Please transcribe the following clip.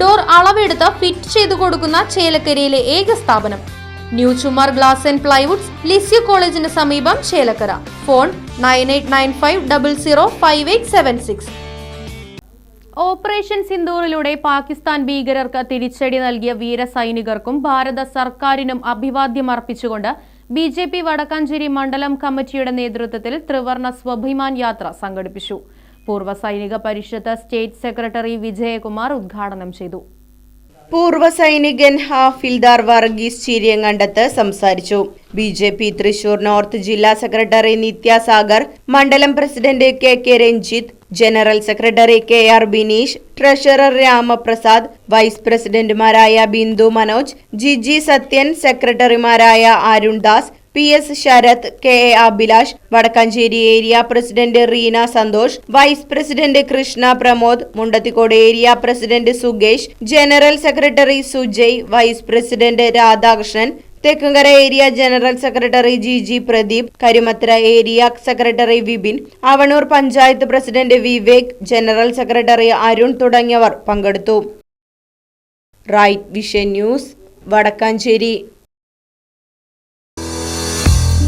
Door അളവെടുത്ത് fit ചെയ്തു കൊടുക്കുന്ന ചേലക്കരയിലെ ഏക സ്ഥാപനം. New Chumar glass and plywoods Lisieux കോളേജിന് സമീപം Chelakkara. Phone nine eight nine five double zero five eight seven six. Operation സിന്ദൂറിലൂടെ Pakistan ഭീകരർക്ക് തിരിച്ചടി നൽകിയ വീരസൈനികർക്കും ഭാരത സർക്കാരിനും അഭിവാദ്യം അർപ്പിച്ചുകൊണ്ട് ബി ജെ പി വടക്കാഞ്ചേരി മണ്ഡലം കമ്മിറ്റിയുടെ നേതൃത്വത്തിൽ ത്രിവർണ സ്വഭിമാൻ യാത്ര സംഘടിപ്പിച്ചു. പൂർവ സൈനിക പരിഷത്ത് സ്റ്റേറ്റ് സെക്രട്ടറി വിജയകുമാർ ഉദ്ഘാടനം ചെയ്തു. പൂർവ സൈനികൻ ഹാഫിൽദാർ വർഗീസ് ചീരിയങ്കണ്ടത്ത് സംസാരിച്ചു. B J P Thrissur north ജില്ലാ സെക്രട്ടറി നിത്യാസാഗർ മണ്ഡലം president K K Ranjith general secretary K R Bineesh treasurer Ramaprasad vice പ്രസിഡന്റുമാരായ ബിന്ദു മനോജ് ജി സത്യൻ സെക്രട്ടറിമാരായ Arun Das P S Sarath K A Abhilash Vadakkanchery area president Reena Santhosh vice president Krishna Pramod Mundathikode area president സുഗേഷ് general secretary Sujay vice president Radhakrishnan Thekkumkara area general secretary G G Pradeep Karimathra area secretary Vipin Avanur panchayat president Vivek general secretary Arun തുടങ്ങിയവർ പങ്കെടുത്തു. Right vision news Vadakkanchery.